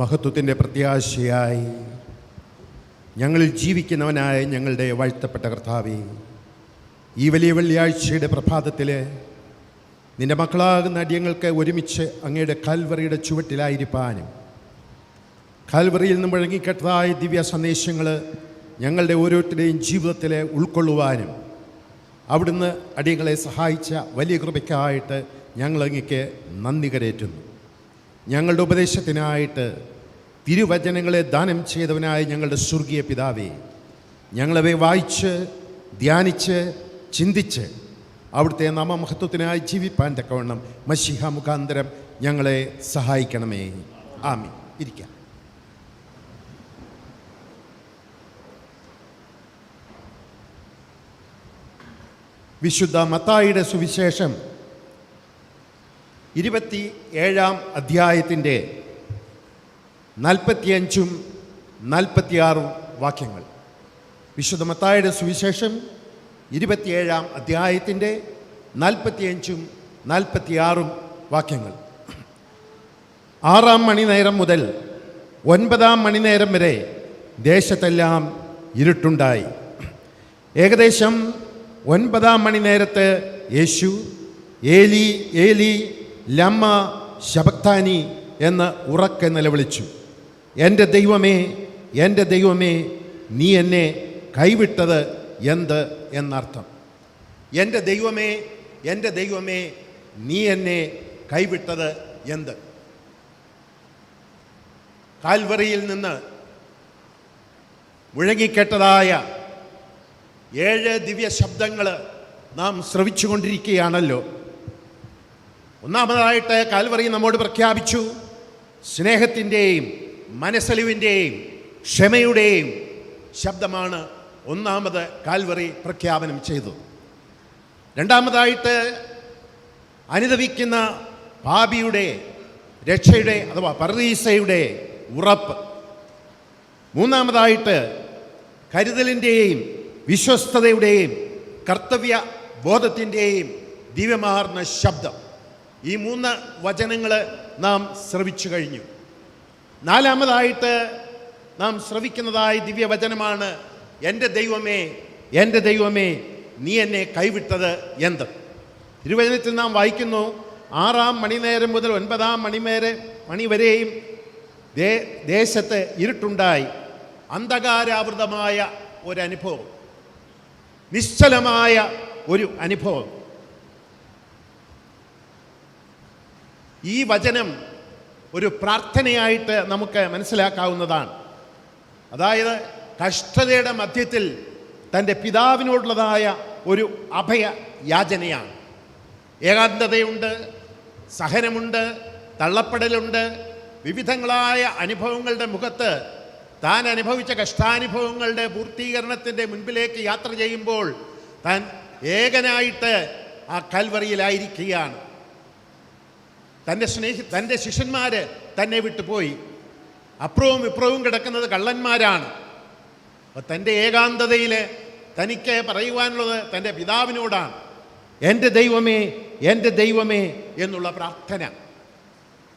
മഹത്വത്തിന്റെ പ്രത്യാശയായി. ഞങ്ങളിൽ ജീവിക്കുന്നവനായ ഞങ്ങളുടെ വാഴ്ത്തപ്പെട്ട കർത്താവേ ഈ വലിയ വെള്ളിയാഴ്ചയുടെ പ്രഭാതത്തിൽ നിന്റെ മക്കളാകുന്ന അടിയങ്ങൾക്ക് ഒരുമിച്ച് അങ്ങയുടെ കാൽവറിയുടെ ചുവട്ടിലായിരിക്കാനും കാൽവറിയിൽ നിന്ന് മുഴങ്ങിക്കെട്ടതായ ദിവ്യ സന്ദേശങ്ങൾ ഞങ്ങളുടെ ഓരോരുത്തരുടെയും ജീവിതത്തിൽ ഉൾക്കൊള്ളുവാനും. അവിടുന്ന് അടിയങ്ങളെ സഹായിച്ച വലിയ കൃപയ്ക്കായിട്ട് ഞങ്ങൾ അങ്ങക്ക് നന്ദി കരേറ്റുന്നു. ഞങ്ങളുടെ ഉപദേശത്തിനായിട്ട് തിരുവചനങ്ങളെ ദാനം ചെയ്തവനായ ഞങ്ങളുടെ സ്വർഗീയ പിതാവേ ഞങ്ങളവയെ വായിച്ച് ധ്യാനിച്ച് ചിന്തിച്ച് അവിടുത്തെ നാമമഹത്വത്തിനായി ജീവിപ്പാൻ തക്കവണ്ണം മഷിഹ മുഖാന്തരം ഞങ്ങളെ സഹായിക്കണമേ. ആമി ഇരിക്കാം. വിശുദ്ധ മത്തായിയുടെ സുവിശേഷം ഇരുപത്തി ഏഴാം അധ്യായത്തിന്റെ നാൽപ്പത്തിയഞ്ചും നാൽപ്പത്തിയാറും വാക്യങ്ങൾ. വിശുദ്ധ മത്തായിയുടെ സുവിശേഷം ഇരുപത്തിയേഴാം അധ്യായത്തിന്റെ നാൽപ്പത്തിയഞ്ചും നാൽപ്പത്തിയാറും വാക്യങ്ങൾ. ആറാം മണിനേരം മുതൽ ഒൻപതാം മണിനേരം വരെ ദേശത്തെല്ലാം ഇരുട്ടുണ്ടായി. ഏകദേശം ഒൻപതാം മണിനേരത്ത് യേശു ഏലി ഏലി ലമ്മ ശബക്താനി എന്ന് ഉറക്കെ നിലവിളിച്ചു. എന്റെ ദൈവമേ എന്റെ ദൈവമേ നീ എന്നെ കൈവിട്ടത് എന്ത് എന്നർത്ഥം? എന്റെ ദൈവമേ എന്റെ ദൈവമേ നീ എന്നെ കൈവിട്ടത് എന്ത്? കാൽവറിയിൽ നിന്ന് മുഴങ്ങിക്കേട്ടതായ ഏഴ് ദിവ്യ ശബ്ദങ്ങൾ നാം ശ്രവിച്ചുകൊണ്ടിരിക്കുകയാണല്ലോ. ഒന്നാമതായിട്ട് കാൽവറി നമ്മോട് പ്രഖ്യാപിച്ചു സ്നേഹത്തിന്റെയും മനസ്സലിവിന്റെയും ക്ഷമയുടെയും ശബ്ദമാണ് ഒന്നാമത് കാൽവറി പ്രഖ്യാപനം ചെയ്തത്. രണ്ടാമതായിട്ട് അനുദവിക്കുന്ന പാപിയുടെ രക്ഷയുടെ അഥവാ പർദീസയുടെ ഉറപ്പ്. മൂന്നാമതായിട്ട് കരുതലിന്റെയും വിശ്വസ്തതയുടെയും കർത്തവ്യ ബോധത്തിന്റെയും ദിവ്യമാർന്ന ശബ്ദം. ഈ മൂന്ന് വചനങ്ങൾ നാം ശ്രവിച്ചു കഴിഞ്ഞു. നാലാമതായിട്ട് നാം ശ്രവിക്കുന്നതായി ദിവ്യവചനമാണ് എന്റെ ദൈവമേ എന്റെ ദൈവമേ നീ എന്നെ കൈവിട്ടത് എന്ത്? തിരുവചനത്തിൽ നാം വായിക്കുന്നു ആറാം മണിനേരം മുതൽ ഒൻപതാം മണിനേരം മണി വരെയും ദേ ദേശത്ത് ഇരുട്ടുണ്ടായി. അന്ധകാരാവൃതമായ ഒരനുഭവം. നിശ്ചലമായ ഒരു അനുഭവം. ഈ വചനം ഒരു പ്രാർത്ഥനയായിട്ട് നമുക്ക് മനസ്സിലാക്കാവുന്നതാണ്. അതായത് കഷ്ടതയുടെ മധ്യത്തിൽ തന്റെ പിതാവിനോടുള്ളതായ ഒരു അഭയ യാചനയാണ്. ഏകാന്തതയുണ്ട് സഹനമുണ്ട് തള്ളപ്പെടലുണ്ട് വിവിധങ്ങളായ അനുഭവങ്ങളുടെ മുഖത്ത് താൻ അനുഭവിച്ച കഷ്ടാനുഭവങ്ങളുടെ പൂർത്തീകരണത്തിന്റെ മുൻപിലേക്ക് യാത്ര ചെയ്യുമ്പോൾ താൻ ഏകനായിട്ട് ആ കൽവറിയിലായിരിക്കുകയാണ്. തന്റെ സ്നേഹി തന്റെ ശിഷ്യന്മാർ തന്നെ വിട്ടുപോയി. അപ്പുറവും ഇപ്പുറവും കിടക്കുന്നത് കള്ളന്മാരാണ്. അപ്പോൾ തന്റെ ഏകാന്തതയിൽ തനിക്ക് പറയുവാനുള്ളത് തന്റെ പിതാവിനോടാണ്. എന്റെ ദൈവമേ എന്റെ ദൈവമേ എന്നുള്ള പ്രാർത്ഥന.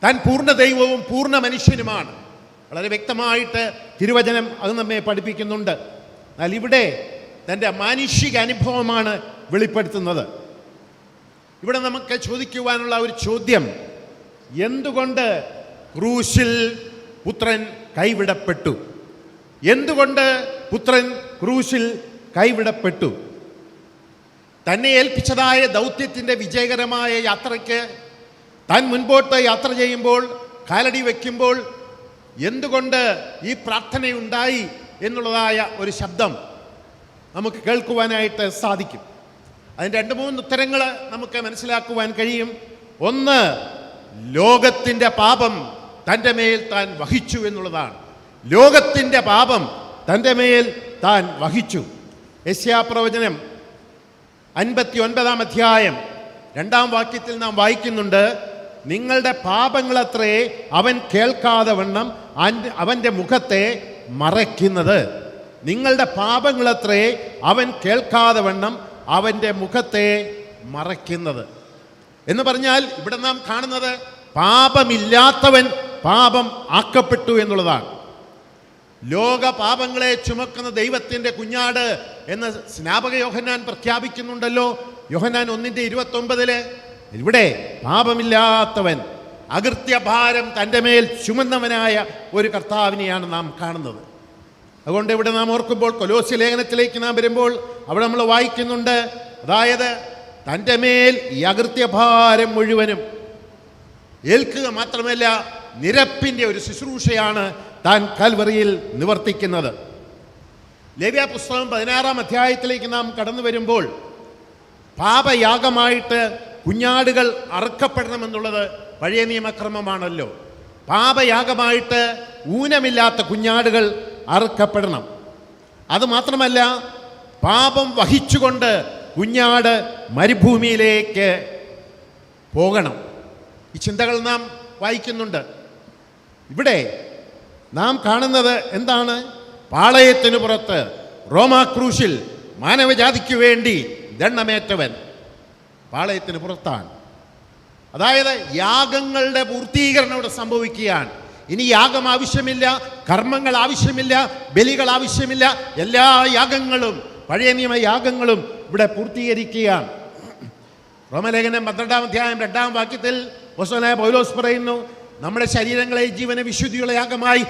താൻ പൂർണ ദൈവവും പൂർണ മനുഷ്യനുമാണ്. വളരെ വ്യക്തമായിട്ട് തിരുവചനം അത് നമ്മെ പഠിപ്പിക്കുന്നുണ്ട്. എന്നാൽ ഇവിടെ തന്റെ മാനുഷിക അനുഭവമാണ് വെളിപ്പെടുത്തുന്നത്. ഇവിടെ നമുക്ക് ചോദിക്കുവാനുള്ള ഒരു ചോദ്യം. എന്തുകൊണ്ട് ക്രൂശിൽ പുത്രൻ കൈവിടപ്പെട്ടു? എന്തുകൊണ്ട് പുത്രൻ ക്രൂശിൽ കൈവിടപ്പെട്ടു? തന്നെ ഏൽപ്പിച്ചതായ ദൗത്യത്തിന്റെ വിജയകരമായ യാത്രയ്ക്ക് താൻ മുൻപോട്ട് യാത്ര ചെയ്യുമ്പോൾ കാലടി വയ്ക്കുമ്പോൾ എന്തുകൊണ്ട് ഈ പ്രാർത്ഥനയുണ്ടായി എന്നുള്ളതായ ഒരു ശബ്ദം നമുക്ക് കേൾക്കുവാനായിട്ട് സാധിക്കും. അതിന് രണ്ട് മൂന്ന് ഉത്തരങ്ങൾ നമുക്ക് മനസ്സിലാക്കുവാൻ കഴിയും. ഒന്ന് ലോകത്തിന്റെ പാപം തന്റെ മേൽ താൻ വഹിച്ചു എന്നുള്ളതാണ്. ലോകത്തിന്റെ പാപം തന്റെ മേൽ താൻ വഹിച്ചു. യശ്യാപ്രവചനം അൻപത്തി ഒൻപതാം അധ്യായം രണ്ടാം വാക്യത്തിൽ നാം വായിക്കുന്നുണ്ട് നിങ്ങളുടെ പാപങ്ങളത്രേ അവൻ കേൾക്കാതെ വണ്ണം അവന്റെ മുഖത്തെ മറയ്ക്കുന്നത്. നിങ്ങളുടെ പാപങ്ങളത്രേ അവൻ കേൾക്കാതെ വണ്ണം അവന്റെ മുഖത്തെ മറയ്ക്കുന്നത്. എന്ന് പറഞ്ഞാൽ ഇവിടെ നാം കാണുന്നത് പാപമില്ലാത്തവൻ പാപം ആക്കപ്പെട്ടു എന്നുള്ളതാണ്. ലോക പാപങ്ങളെ ചുമക്കുന്ന ദൈവത്തിന്റെ കുഞ്ഞാട് എന്ന് സ്നാപക യോഹന്നാൻ പ്രഖ്യാപിക്കുന്നുണ്ടല്ലോ. യോഹന്നാൻ ഒന്നിന്റെ ഇരുപത്തൊമ്പതിൽ ഇവിടെ പാപമില്ലാത്തവൻ അകൃത്യഭാരം തന്റെ മേൽ ചുമന്നവനായ ഒരു കർത്താവിനെയാണ് നാം കാണുന്നത്. അതുകൊണ്ട് ഇവിടെ നാം ഓർക്കുമ്പോൾ കൊലോസ്യ ലേഖനത്തിലേക്ക് നാം വരുമ്പോൾ അവിടെ നമ്മൾ വായിക്കുന്നുണ്ട് അതായത് തന്റെ മേൽ ഈ അകൃത്യഭാരം മുഴുവനും ഏൽക്കുക മാത്രമല്ല നിരപ്പിന്റെ ഒരു ശുശ്രൂഷയാണ് താൻ കൽവറിയിൽ നിവർത്തിക്കുന്നത്. ലേവ്യ പുസ്തകം പതിനാറാം അധ്യായത്തിലേക്ക് നാം കടന്നു വരുമ്പോൾ പാപയാഗമായിട്ട് കുഞ്ഞാടുകൾ അറുക്കപ്പെടണമെന്നുള്ളത് പഴയ നിയമക്രമമാണല്ലോ. പാപയാഗമായിട്ട് ഊനമില്ലാത്ത കുഞ്ഞാടുകൾ അറുക്കപ്പെടണം. അതുമാത്രമല്ല പാപം വഹിച്ചുകൊണ്ട് കുഞ്ഞാട് മരുഭൂമിയിലേക്ക് പോകണം. ഈ ചിന്തകൾ നാം വായിക്കുന്നുണ്ട്. ഇവിടെ നാം കാണുന്നത് എന്താണ്? പാളയത്തിനു പുറത്ത് റോമാക്രൂശിൽ മാനവജാതിക്ക് വേണ്ടി ദണ്ണമേറ്റവൻ പാളയത്തിന് പുറത്താണ്. അതായത് യാഗങ്ങളുടെ പൂർത്തീകരണം ഇവിടെ സംഭവിക്കുകയാണ്. ഇനി യാഗം ആവശ്യമില്ല കർമ്മങ്ങൾ ആവശ്യമില്ല ബലികൾ ആവശ്യമില്ല എല്ലാ യാഗങ്ങളും പഴയ നിയമ യാഗങ്ങളും ഇവിടെ പൂർത്തീകരിക്കുകയാണ്. റോമലേഖനം പന്ത്രണ്ടാം അധ്യായം രണ്ടാം വാക്യത്തിൽ വസുവനായ പൗലോസ് പറയുന്നു നമ്മുടെ ശരീരങ്ങളെ ജീവന വിശുദ്ധിയുള്ള യാഗമായി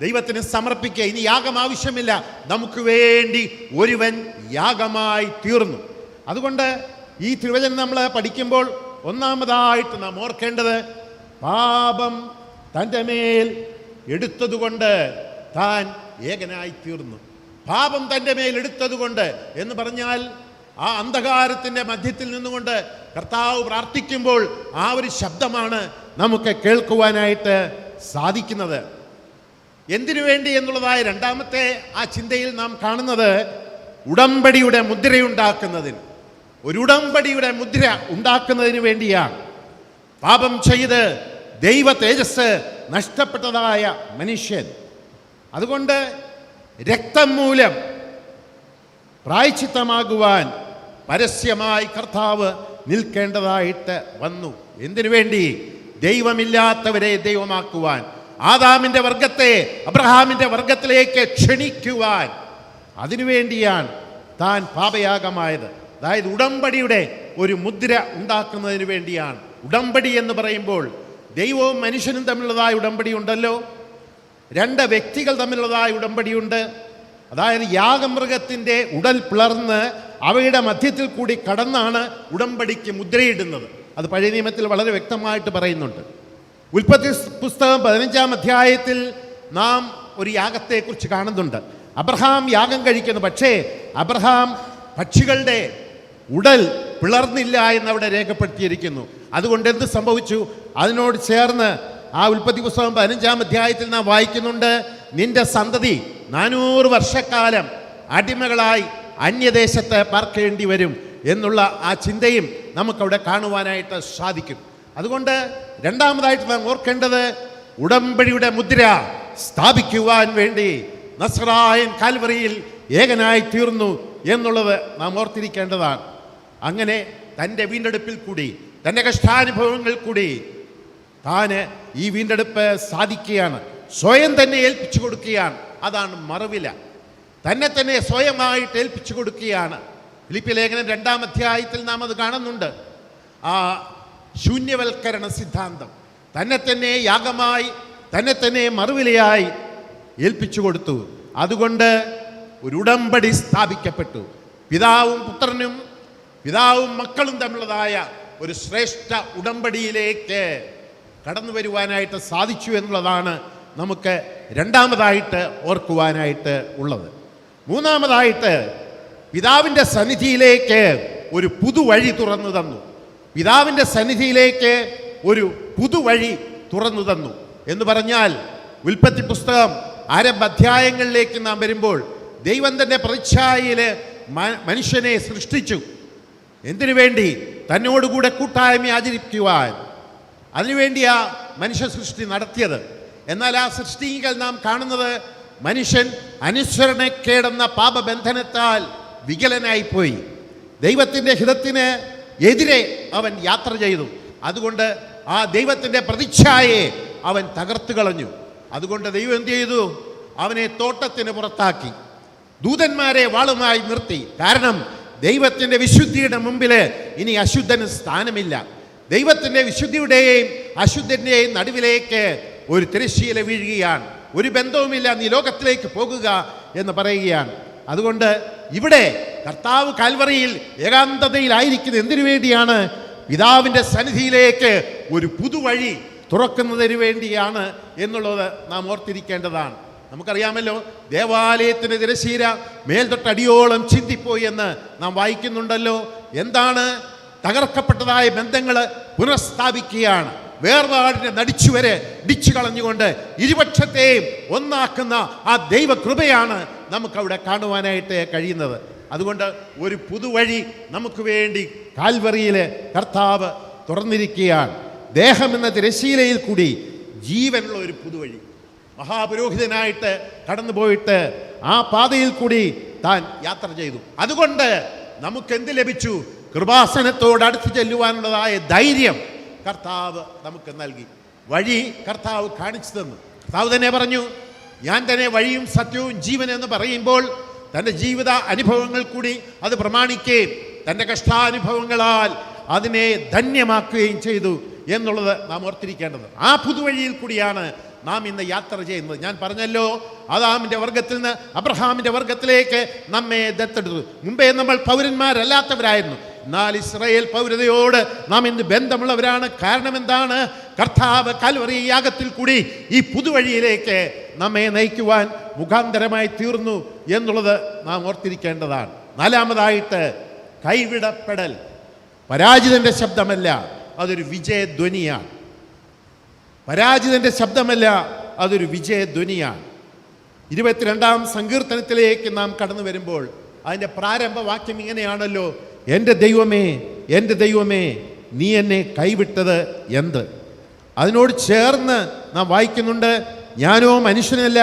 ദൈവത്തിന് സമർപ്പിക്കുക. ഇനി യാഗം ആവശ്യമില്ല. നമുക്ക് വേണ്ടി ഒരുവൻ യാഗമായി തീർന്നു. അതുകൊണ്ട് ഈ തിരുവചനം നമ്മൾ പഠിക്കുമ്പോൾ ഒന്നാമതായിട്ട് നാം ഓർക്കേണ്ടത് പാപം തന്റെ മേൽ എടുത്തതുകൊണ്ട് താൻ ഏകനായി തീർന്നു. പാപം തന്റെ മേൽ എടുത്തതുകൊണ്ട് എന്ന് പറഞ്ഞാൽ ആ അന്ധകാരത്തിന്റെ മധ്യത്തിൽ നിന്നുകൊണ്ട് കർത്താവ് പ്രാർത്ഥിക്കുമ്പോൾ ആ ഒരു ശബ്ദമാണ് നമുക്ക് കേൾക്കുവാനായിട്ട് സാധിക്കുന്നത്. എന്തിനു വേണ്ടി എന്നുള്ളതായ രണ്ടാമത്തെ ആ ചിന്തയിൽ നാം കാണുന്നത് ഉടമ്പടിയുടെ മുദ്രയുണ്ടാക്കുന്നതിന്. ഒരു ഉടമ്പടിയുടെ മുദ്ര ഉണ്ടാക്കുന്നതിന് വേണ്ടിയാണ്. പാപം ചെയ്ത് ദൈവ തേജസ് നഷ്ടപ്പെട്ടതായ മനുഷ്യൻ. അതുകൊണ്ട് രക്തം മൂലം പ്രായച്ചിത്തമാകുവാൻ പരസ്യമായി കർത്താവ് നിൽക്കേണ്ടതായിട്ട് വന്നു. എന്തിനു വേണ്ടി? ദൈവമില്ലാത്തവരെ ദൈവമാക്കുവാൻ. ആദാമിന്റെ വർഗത്തെ അബ്രഹാമിന്റെ വർഗത്തിലേക്ക് ക്ഷണിക്കുവാൻ. അതിനുവേണ്ടിയാണ് താൻ പാപയാഗമായത്. അതായത് ഉടമ്പടിയുടെ ഒരു മുദ്ര ഉണ്ടാക്കുന്നതിന് വേണ്ടിയാണ്. ഉടമ്പടി എന്ന് പറയുമ്പോൾ ദൈവവും മനുഷ്യനും തമ്മിലുള്ളതായ ഉടമ്പടി ഉണ്ടല്ലോ. രണ്ട് വ്യക്തികൾ തമ്മിലുള്ളതായ ഉടമ്പടിയുണ്ട് അതായത് യാഗമൃഗത്തിന്റെ ഉടൽ പിളർന്ന് അവയുടെ മധ്യത്തിൽ കൂടി കടന്നാണ് ഉടമ്പടിക്ക് മുദ്രയിടുന്നത്. അത് പഴയ നിയമത്തിൽ വളരെ വ്യക്തമായിട്ട് പറയുന്നുണ്ട്. ഉൽപ്പത്തി പുസ്തകം പതിനഞ്ചാം അധ്യായത്തിൽ നാം ഒരു യാഗത്തെക്കുറിച്ച് കാണുന്നുണ്ട്. അബ്രഹാം യാഗം കഴിക്കുന്നു. പക്ഷേ അബ്രഹാം പക്ഷികളുടെ ഉടൽ പിളർന്നില്ല എന്നവിടെ രേഖപ്പെടുത്തിയിരിക്കുന്നു. അതുകൊണ്ട് എന്ത് സംഭവിച്ചു? അതിനോട് ചേർന്ന് ആ ഉൽപ്പത്തി പുസ്തകം പതിനഞ്ചാം അധ്യായത്തിൽ നാം വായിക്കുന്നുണ്ട്. നിന്റെ സന്തതി നാനൂറ് വർഷക്കാലം അടിമകളായി അന്യദേശത്ത് പാർക്കേണ്ടി വരും എന്നുള്ള ആ ചിന്തയും നമുക്കവിടെ കാണുവാനായിട്ട് സാധിക്കും. അതുകൊണ്ട് രണ്ടാമതായിട്ട് നാം ഓർക്കേണ്ടത് ഉടമ്പടിയുടെ മുദ്ര സ്ഥാപിക്കുവാൻ വേണ്ടി നസ്രായൻ കാൽവറിയിൽ ഏകനായി തീർന്നു എന്നുള്ളത് നാം ഓർത്തിരിക്കേണ്ടതാണ്. അങ്ങനെ തന്റെ വീണ്ടെടുപ്പിൽ കൂടി തന്റെ കഷ്ടാനുഭവങ്ങൾ കൂടി താന് ഈ വീണ്ടെടുപ്പ് സാധിക്കുകയാണ്. സ്വയം തന്നെ ഏൽപ്പിച്ചു കൊടുക്കുകയാണ്. അതാണ് മറവില. തന്നെ തന്നെ സ്വയമായിട്ട് ഏൽപ്പിച്ചു കൊടുക്കുകയാണ്. ഫിലിപ്പി ലേഖനം രണ്ടാം അധ്യായത്തിൽ നാം അത് കാണുന്നുണ്ട്. ആ ശൂന്യവൽക്കരണ സിദ്ധാന്തം. തന്നെ തന്നെ യാഗമായി തന്നെ തന്നെ മറുവിലയായി ഏൽപ്പിച്ചു കൊടുത്തു. അതുകൊണ്ട് ഒരു ഉടമ്പടി സ്ഥാപിക്കപ്പെട്ടു. പിതാവും പുത്രനും പിതാവും മക്കളും തമ്മിലുള്ളതായ ഒരു ശ്രേഷ്ഠ ഉടമ്പടിയിലേക്ക് കടന്നു വരുവാനായിട്ട് സാധിച്ചു എന്നുള്ളതാണ് നമുക്ക് രണ്ടാമതായിട്ട് ഓർക്കുവാനായിട്ട് ഉള്ളത്. മൂന്നാമതായിട്ട് പിതാവിന്റെ സന്നിധിയിലേക്ക് ഒരു പുതുവഴി തുറന്നു തന്നു. പിതാവിന്റെ സന്നിധിയിലേക്ക് ഒരു പുതുവഴി തുറന്നു തന്നു. എന്ന് പറഞ്ഞാൽ ഉൽപ്പത്തി പുസ്തകം ആരംഭ അധ്യായങ്ങളിലേക്ക് നാം വരുമ്പോൾ ദൈവം തന്റെ പ്രതിച്ഛായയിൽ മനുഷ്യനെ സൃഷ്ടിച്ചു. എന്തിനു വേണ്ടി? തന്നോടുകൂടെ കൂട്ടായ്മ ആചരിക്കുവാൻ. അതിനുവേണ്ടിയാ മനുഷ്യ സൃഷ്ടി നടത്തിയത്. എന്നാൽ ആ സൃഷ്ടികൾ നാം കാണുന്നത് മനുഷ്യൻ അനുസരണക്കേടെന്ന പാപബന്ധനത്താൽ വികലനായിപ്പോയി. ദൈവത്തിന്റെ ഹിതത്തിന് എതിരെ അവൻ യാത്ര ചെയ്തു. അതുകൊണ്ട് ആ ദൈവത്തിന്റെ പ്രതിച്ഛായയെ അവൻ തകർത്തു കളഞ്ഞു. അതുകൊണ്ട് ദൈവം എന്ത് ചെയ്തു? അവനെ തോട്ടത്തിന് പുറത്താക്കി. ദൂതന്മാരെ വാളുമായി നിർത്തി. കാരണം ദൈവത്തിന്റെ വിശുദ്ധിയുടെ മുമ്പിൽ ഇനി അശുദ്ധന് സ്ഥാനമില്ല. ദൈവത്തിന്റെ വിശുദ്ധിയുടെയും അശുദ്ധന്റെയും നടുവിലേക്ക് ഒരു തിരശ്ശീല വീഴുകയാണ്. ഒരു ബന്ധവുമില്ല നീ ലോകത്തിലേക്ക് പോകുക എന്ന് പറയുകയാണ്. അതുകൊണ്ട് ഇവിടെ കർത്താവ് കാൽവറിയിൽ ഏകാന്തതയിലായിരിക്കുന്നത് എന്തിനു വേണ്ടിയാണ്? പിതാവിന്റെ സന്നിധിയിലേക്ക് ഒരു പുതുവഴി തുറക്കുന്നതിന് വേണ്ടിയാണ് എന്നുള്ളത് നാം ഓർത്തിരിക്കേണ്ടതാണ്. നമുക്കറിയാമല്ലോ ദേവാലയത്തിന് തിരശീല മേൽതൊട്ടടിയോളം ചിന്തിപ്പോയി എന്ന് നാം വായിക്കുന്നുണ്ടല്ലോ. എന്താണ് തകർക്കപ്പെട്ടതായ ബന്ധങ്ങൾ പുനഃസ്ഥാപിക്കുകയാണ്. വേർപാടിനെ നടിച്ചുവരെ ഇടിച്ചു കളഞ്ഞുകൊണ്ട് ഇരുപക്ഷത്തെയും ഒന്നാക്കുന്ന ആ ദൈവകൃപയാണ് നമുക്കവിടെ കാണുവാനായിട്ട് കഴിയുന്നത്. അതുകൊണ്ട് ഒരു പുതുവഴി നമുക്ക് വേണ്ടി കാൽവറിയിൽ കർത്താവ് തുറന്നിരിക്കുകയാണ്. ദേഹം എന്ന തിരശീലയിൽ കൂടി ജീവനുള്ള ഒരു പുതുവഴി. മഹാപുരോഹിതനായിട്ട് കടന്നുപോയിട്ട് ആ പാതയിൽ കൂടി താൻ യാത്ര ചെയ്തു. അതുകൊണ്ട് നമുക്കെന്ത് ലഭിച്ചു? കൃപാസനത്തോട് അടുത്ത് ചെല്ലുവാനുള്ളതായ ധൈര്യം. കർത്താവ് നമുക്ക് നൽകി. വഴി കർത്താവ് കാണിച്ചു തന്നു. കർത്താവ് തന്നെ പറഞ്ഞു ഞാൻ തന്നെ വഴിയും സത്യവും ജീവൻ എന്ന് പറയുമ്പോൾ തന്റെ ജീവിത അനുഭവങ്ങൾ കൂടി അത് പ്രമാണിക്കുകയും തന്റെ കഷ്ടാനുഭവങ്ങളാൽ അതിനെ ധന്യമാക്കുകയും ചെയ്തു എന്നുള്ളത് നാം ഓർത്തിരിക്കേണ്ടത്. ആ പുതുവഴിയിൽ കൂടിയാണ് നാം ഇന്ന് യാത്ര ചെയ്യുന്നത്. ഞാൻ പറഞ്ഞല്ലോ അദാമിന്റെ വർഗത്തിൽ നിന്ന് അബ്രഹാമിന്റെ വർഗത്തിലേക്ക് നമ്മെ ദത്തെടുത്തു മുമ്പേ നമ്മൾ പൗരന്മാരല്ലാത്തവരായിരുന്നു. എന്നാൽ ഇസ്രയേൽ പൗരതയോട് നാം ഇന്ന് ബന്ധമുള്ളവരാണ്. കാരണം എന്താണ്? കർത്താവ് കൽവറി യാഗത്തിൽ കൂടി ഈ പുതുവഴിയിലേക്ക് നമ്മെ നയിക്കുവാൻ മുഖാന്തരമായി തീർന്നു എന്നുള്ളത് നാം ഓർത്തിരിക്കേണ്ടതാണ്. നാലാമതായിട്ട് കൈവിടപ്പെടൽ. പരാജിതന്റെ ശബ്ദമല്ല അതൊരു വിജയധ്വനിയാണ്. പരാജിതന്റെ ശബ്ദമല്ല അതൊരു വിജയധ്വനിയാണ്. ഇരുപത്തിരണ്ടാം സങ്കീർത്തനത്തിലേക്ക് നാം കടന്നു വരുമ്പോൾ അതിന്റെ പ്രാരംഭ വാക്യം ഇങ്ങനെയാണല്ലോ എന്റെ ദൈവമേ എന്റെ ദൈവമേ നീ എന്നെ കൈവിട്ടത് എന്ത്? അതിനോട് ചേർന്ന് നാം വായിക്കുന്നുണ്ട് ഞാനോ മനുഷ്യനല്ല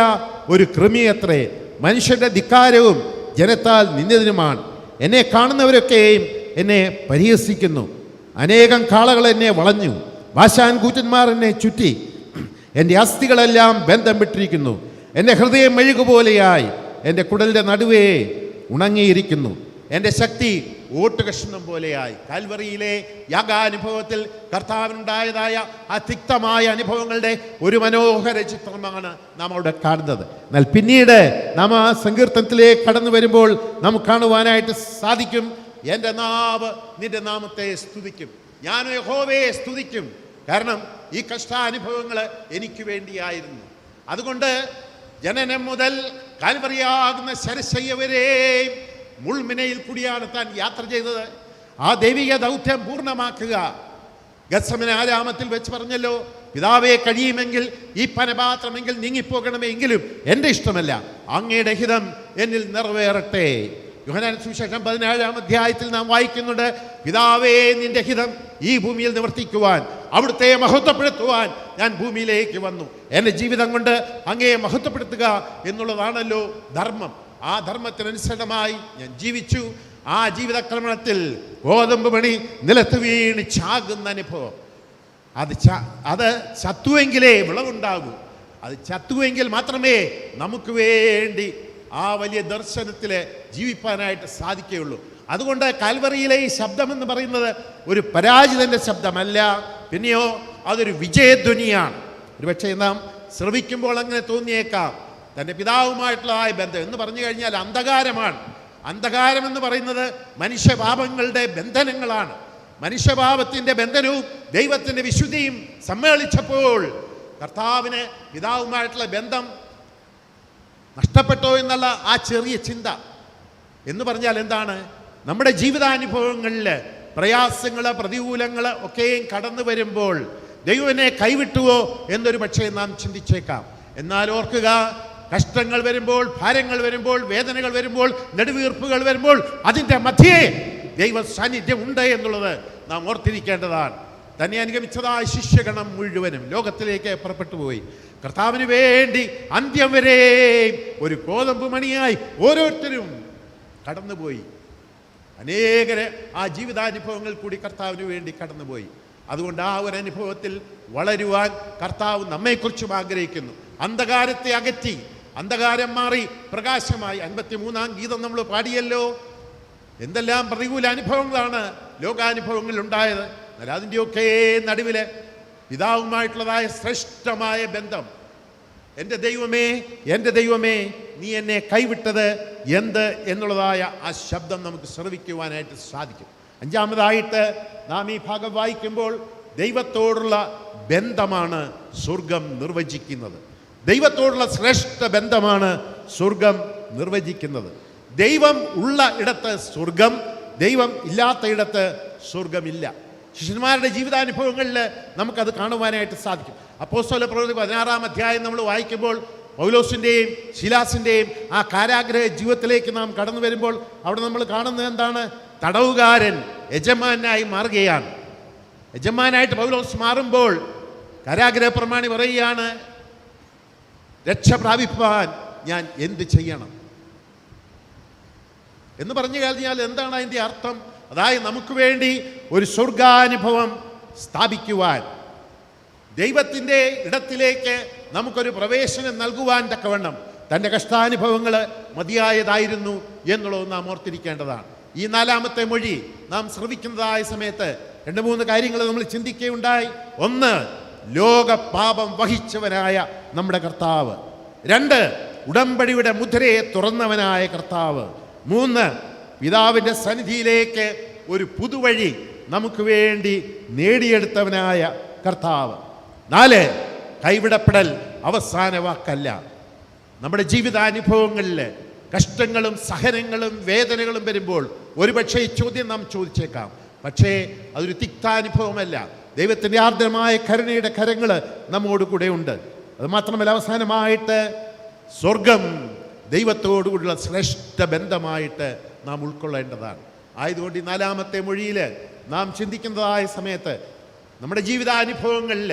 ഒരു കൃമിയത്രേ മനുഷ്യന്റെ ധിക്കാരവും ജനത്താൽ നിന്നതിനുമാണ് എന്നെ കാണുന്നവരൊക്കെയും എന്നെ പരിഹസിക്കുന്നു. അനേകം കാളകൾ എന്നെ വളഞ്ഞു. ഭാഷാൻ കൂറ്റന്മാർ എന്നെ ചുറ്റി. എന്റെ അസ്ഥികളെല്ലാം ബന്ധം വിട്ടിരിക്കുന്നു. എന്റെ ഹൃദയം മെഴുകുപോലെയായി. എന്റെ കുടലിന്റെ നടുവേ ഉണങ്ങിയിരിക്കുന്നു. എന്റെ ശക്തി ഓട്ടുകഷ്ണം പോലെയായി. കാൽവറിയിലെ യാഗാനുഭവത്തിൽ കർത്താവിനുണ്ടായതായ ആ തിക്തമായ അനുഭവങ്ങളുടെ ഒരു മനോഹര ചിത്രമാണ് നാം അവിടെ കാണുന്നത്. എന്നാൽ പിന്നീട് നാം ആ സങ്കീർത്തനത്തിലേക്ക് കടന്നു വരുമ്പോൾ നമുക്ക് കാണുവാനായിട്ട് സാധിക്കും. എന്റെ നാവ് നിന്റെ നാമത്തെ സ്തുതിക്കും. ഞാൻ യഹോവയെ സ്തുതിക്കും. കാരണം ഈ കഷ്ടാനുഭവങ്ങൾ എനിക്ക് വേണ്ടിയായിരുന്നു. അതുകൊണ്ട് ജനനം മുതൽ കാൽവറിയാകുന്ന ശരശയ്യവരെയും മുൾമിനയിൽ കൂടിയാണ് താൻ യാത്ര ചെയ്തത്. ആ ദൈവിക ദൗത്യം പൂർണമാക്കുക. ഗത്സമന ആരാമത്തിൽ വെച്ച് പറഞ്ഞല്ലോ പിതാവെ കഴിയുമെങ്കിൽ ഈ പനപാത്രമെങ്കിൽ നീങ്ങിപ്പോകണമെങ്കിലും എന്റെ ഇഷ്ടമല്ല. അങ്ങയുടെ ഹിതം എന്നിൽ നിറവേറട്ടെ. യോഹനാൻ സുവിശേഷം പതിനേഴാം അധ്യായത്തിൽ നാം വായിക്കുന്നുണ്ട് പിതാവേ നിന്റെ ഹിതം ഈ ഭൂമിയിൽ നിവർത്തിക്കുവാൻ അവിടുത്തെ മഹത്വപ്പെടുത്തുവാൻ ഞാൻ ഭൂമിയിലേക്ക് വന്നു. എന്റെ ജീവിതം കൊണ്ട് അങ്ങയെ മഹത്വപ്പെടുത്തുക എന്നുള്ളതാണല്ലോ ധർമ്മം. ആ ധർമ്മത്തിനനുസൃതമായി ഞാൻ ജീവിച്ചു. ആ ജീവിതക്രമണത്തിൽ ഗോതമ്പ് പണി നിലത്ത് വീണ് ചാകുന്ന അനുഭവം. അത് ച അത് ചത്തുവെങ്കിലേ വിളവുണ്ടാകൂ. അത് ചത്തുവെങ്കിൽ മാത്രമേ നമുക്ക് വേണ്ടി ആ വലിയ ദർശനത്തിൽ ജീവിപ്പാനായിട്ട് സാധിക്കുകയുള്ളൂ. അതുകൊണ്ട് കാൽവറിയിലെ ഈ ശബ്ദമെന്ന് പറയുന്നത് ഒരു പരാജിതന്റെ ശബ്ദമല്ല. പിന്നെയോ അതൊരു വിജയധ്വനിയാണ്. ഒരുപക്ഷെ നാം ശ്രവിക്കുമ്പോൾ അങ്ങനെ തോന്നിയേക്കാം. തന്റെ പിതാവുമായിട്ടുള്ള ആ ബന്ധം. എന്ന് പറഞ്ഞു കഴിഞ്ഞാൽ അന്ധകാരമാണ്. അന്ധകാരം എന്ന് പറയുന്നത് മനുഷ്യപാപങ്ങളുടെ ബന്ധനങ്ങളാണ്. മനുഷ്യപാപത്തിന്റെ ബന്ധനവും ദൈവത്തിന്റെ വിശുദ്ധിയും സമ്മേളിച്ചപ്പോൾ കർത്താവിന് പിതാവുമായിട്ടുള്ള ബന്ധം നഷ്ടപ്പെട്ടോ എന്നുള്ള ആ ചെറിയ ചിന്ത. എന്ന് പറഞ്ഞാൽ എന്താണ്? നമ്മുടെ ജീവിതാനുഭവങ്ങളിൽ പ്രയാസങ്ങൾ പ്രതികൂലങ്ങൾ ഒക്കെയും കടന്നു വരുമ്പോൾ ദൈവനെ കൈവിട്ടുവോ എന്നൊരു പക്ഷേ നാം ചിന്തിച്ചേക്കാം. എന്നാൽ ഓർക്കുക കഷ്ടങ്ങൾ വരുമ്പോൾ ഭാരങ്ങൾ വരുമ്പോൾ വേദനകൾ വരുമ്പോൾ നെടുവീർപ്പുകൾ വരുമ്പോൾ അതിന്റെ മധ്യേ ദൈവ സാന്നിധ്യം ഉണ്ട് എന്നുള്ളത് നാം ഓർത്തിരിക്കേണ്ടതാണ്. തന്നെ അനുഗമിച്ചതായ ശിഷ്യഗണം മുഴുവനും ലോകത്തിലേക്ക് പുറപ്പെട്ടു പോയി. കർത്താവിന് വേണ്ടി അന്ത്യം വരെ ഒരു കോതമ്പ് മണിയായി ഓരോരുത്തരും കടന്നുപോയി. അനേകരെ ആ ജീവിതാനുഭവങ്ങൾ കൂടി കർത്താവിന് വേണ്ടി കടന്നുപോയി. അതുകൊണ്ട് ആ ഒരു അനുഭവത്തിൽ വളരുവാൻ കർത്താവ് നമ്മെക്കുറിച്ചും ആഗ്രഹിക്കുന്നു. അന്ധകാരത്തെ അകറ്റി അന്ധകാരം മാറി പ്രകാശമായി. അൻപത്തി മൂന്നാം ഗീതം നമ്മൾ പാടിയല്ലോ. എന്തെല്ലാം പ്രതികൂല അനുഭവങ്ങളാണ് ലോകാനുഭവങ്ങളിൽ ഉണ്ടായത്. എന്നാൽ അതിന്റെയൊക്കെ നടുവിൽ പിതാവുമായിട്ടുള്ളതായ ശ്രേഷ്ഠമായ ബന്ധം. എന്റെ ദൈവമേ എന്റെ ദൈവമേ നീ എന്നെ കൈവിട്ടത് എന്ത് എന്നുള്ളതായ ആ ശബ്ദം നമുക്ക് ശ്രവിക്കുവാനായിട്ട് സാധിക്കും. അഞ്ചാമതായിട്ട് നാം ഈ ഭാഗം വായിക്കുമ്പോൾ ദൈവത്തോടുള്ള ബന്ധമാണ് സ്വർഗം നിർവചിക്കുന്നത്. ദൈവത്തോടുള്ള ശ്രേഷ്ഠ ബന്ധമാണ് സ്വർഗം നിർവചിക്കുന്നത്. ദൈവം ഉള്ള ഇടത്ത് സ്വർഗം ദൈവം ഇല്ലാത്ത ഇടത്ത് സ്വർഗമില്ല. ശിഷ്യന്മാരുടെ ജീവിതാനുഭവങ്ങളിൽ നമുക്കത് കാണുവാനായിട്ട് സാധിക്കും. അപ്പോസ്തോല പ്രവൃത്തി പതിനാറാം അധ്യായം നമ്മൾ വായിക്കുമ്പോൾ പൗലോസിന്റെയും ശിലാസിന്റെയും ആ കാരാഗ്രഹ ജീവിതത്തിലേക്ക് നാം കടന്നു വരുമ്പോൾ അവിടെ നമ്മൾ കാണുന്നത് എന്താണ്? തടവുകാരൻ യജമാനായി മാറുകയാണ്. യജമാനായിട്ട് പൗലോസ് മാറുമ്പോൾ കാരാഗ്രഹ പ്രമാണി പറയുകയാണ് രക്ഷ പ്രാപിപ്പാൻ ഞാൻ എന്ത് ചെയ്യണം? എന്ന് പറഞ്ഞു കഴിഞ്ഞാൽ എന്താണ് അതിന്റെ അർത്ഥം? അതായത് നമുക്ക് വേണ്ടി ഒരു സ്വർഗാനുഭവം സ്ഥാപിക്കുവാൻ ദൈവത്തിന്റെ ഇടത്തിലേക്ക് നമുക്കൊരു പ്രവേശനം നൽകുവാൻ തക്കവണ്ണം തന്റെ കഷ്ടാനുഭവങ്ങൾ മതിയായതായിരുന്നു എന്നുള്ളത് നാം ഓർത്തിരിക്കേണ്ടതാണ്. ഈ നാലാമത്തെ മൊഴി നാം ശ്രവിക്കുന്നതായ സമയത്ത് രണ്ട് മൂന്ന് കാര്യങ്ങൾ നമ്മൾ ചിന്തിക്കുകയുണ്ടായി. ഒന്ന് ലോകപാപം വഹിച്ചവനായ നമ്മുടെ കർത്താവ്. രണ്ട് ഉടമ്പടിയുടെ മുദ്രയെ തുറന്നവനായ കർത്താവ്. മൂന്ന് പിതാവിന്റെ സന്നിധിയിലേക്ക് ഒരു പുതുവഴി നമുക്ക് വേണ്ടി നേടിയെടുത്തവനായ കർത്താവ്. നാല് കൈവിടപ്പെടൽ അവസാന വാക്കല്ല. നമ്മുടെ ജീവിതാനുഭവങ്ങളിൽ കഷ്ടങ്ങളും സഹനങ്ങളും വേദനകളും വരുമ്പോൾ ഒരുപക്ഷെ ഈ ചോദ്യം നാം ചോദിച്ചേക്കാം. പക്ഷേ അതൊരു തിക്താനുഭവമല്ല. ദൈവത്തിന്റെ ആർദ്രമായ കരുണയുടെ കരങ്ങൾ നമ്മോട് കൂടെ ഉണ്ട്. അത് മാത്രമല്ല അവസാനമായിട്ട് സ്വർഗം ദൈവത്തോടുകൂടിയുള്ള ശ്രേഷ്ഠ ബന്ധമായിട്ട് നാം ഉൾക്കൊള്ളേണ്ടതാണ്. ആയതുകൊണ്ട് ഈ നാലാമത്തെ മൊഴിയിൽ നാം ചിന്തിക്കുന്നതായ സമയത്ത് നമ്മുടെ ജീവിതാനുഭവങ്ങളിൽ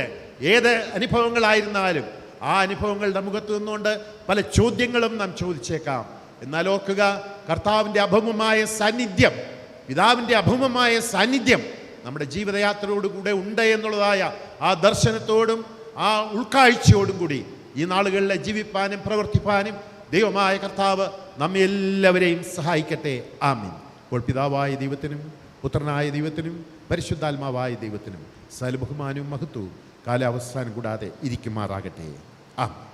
ഏത് അനുഭവങ്ങളായിരുന്നാലും ആ അനുഭവങ്ങളുടെ മുഖത്ത് നിന്നുകൊണ്ട് പല ചോദ്യങ്ങളും നാം ചോദിച്ചേക്കാം. എന്നാൽ ഓർക്കുക കർത്താവിന്റെ അഭമമായ സാന്നിധ്യം പിതാവിന്റെ അഭമമായ സാന്നിധ്യം നമ്മുടെ ജീവിതയാത്രയോട് കൂടെ ഉണ്ട് എന്നുള്ളതായ ആ ദർശനത്തോടും ആ ഉൾക്കാഴ്ചയോടും കൂടി ഈ നാളുകളിലെ ജീവിപ്പാനും പ്രവർത്തിപ്പാനും ദൈവമായ കർത്താവ് നമ്മെ എല്ലാവരെയും സഹായിക്കട്ടെ. ആമീൻ. ഇപ്പോൾ പിതാവായ ദൈവത്തിനും പുത്രനായ ദൈവത്തിനും പരിശുദ്ധാത്മാവായ ദൈവത്തിനും സൽബഹുമാനും മഹത്വവും കാലാവസ്ഥാനം കൂടാതെ ഇരിക്കുമാറാകട്ടെ. ആമീൻ.